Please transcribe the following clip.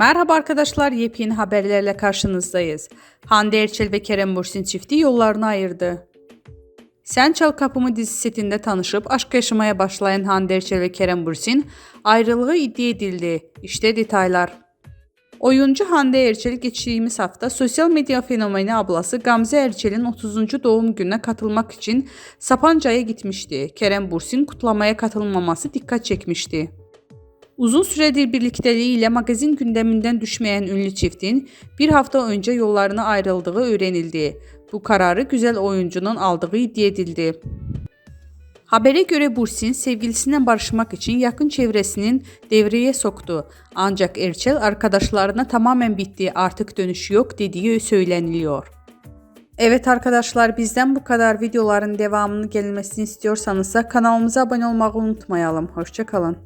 Merhaba arkadaşlar, yepyeni haberlerle karşınızdayız. Hande Erçel ve Kerem Bürsin çifti yollarını ayırdı. Sen Çal Kapımı dizisi setinde tanışıp aşk yaşamaya başlayan Hande Erçel ve Kerem Bürsin ayrılığı iddia edildi. İşte detaylar. Oyuncu Hande Erçel geçtiğimiz hafta sosyal medya fenomeni ablası Gamze Erçel'in 30. doğum gününe katılmak için Sapanca'ya gitmişti. Kerem Bürsin kutlamaya katılmaması dikkat çekmişti. Uzun süredir birlikteliğiyle magazin gündeminden düşmeyen ünlü çiftin bir hafta önce yollarına ayrıldığı öğrenildi. Bu kararı güzel oyuncunun aldığı iddia edildi. Habere göre Bursin sevgilisinden barışmak için yakın çevresinin devreye soktu. Ancak Erçel arkadaşlarına tamamen bitti artık dönüş yok dediği söyleniliyor. Evet arkadaşlar bizden bu kadar videoların devamını gelmesini istiyorsanız kanalımıza abone olmayı unutmayalım. Hoşçakalın.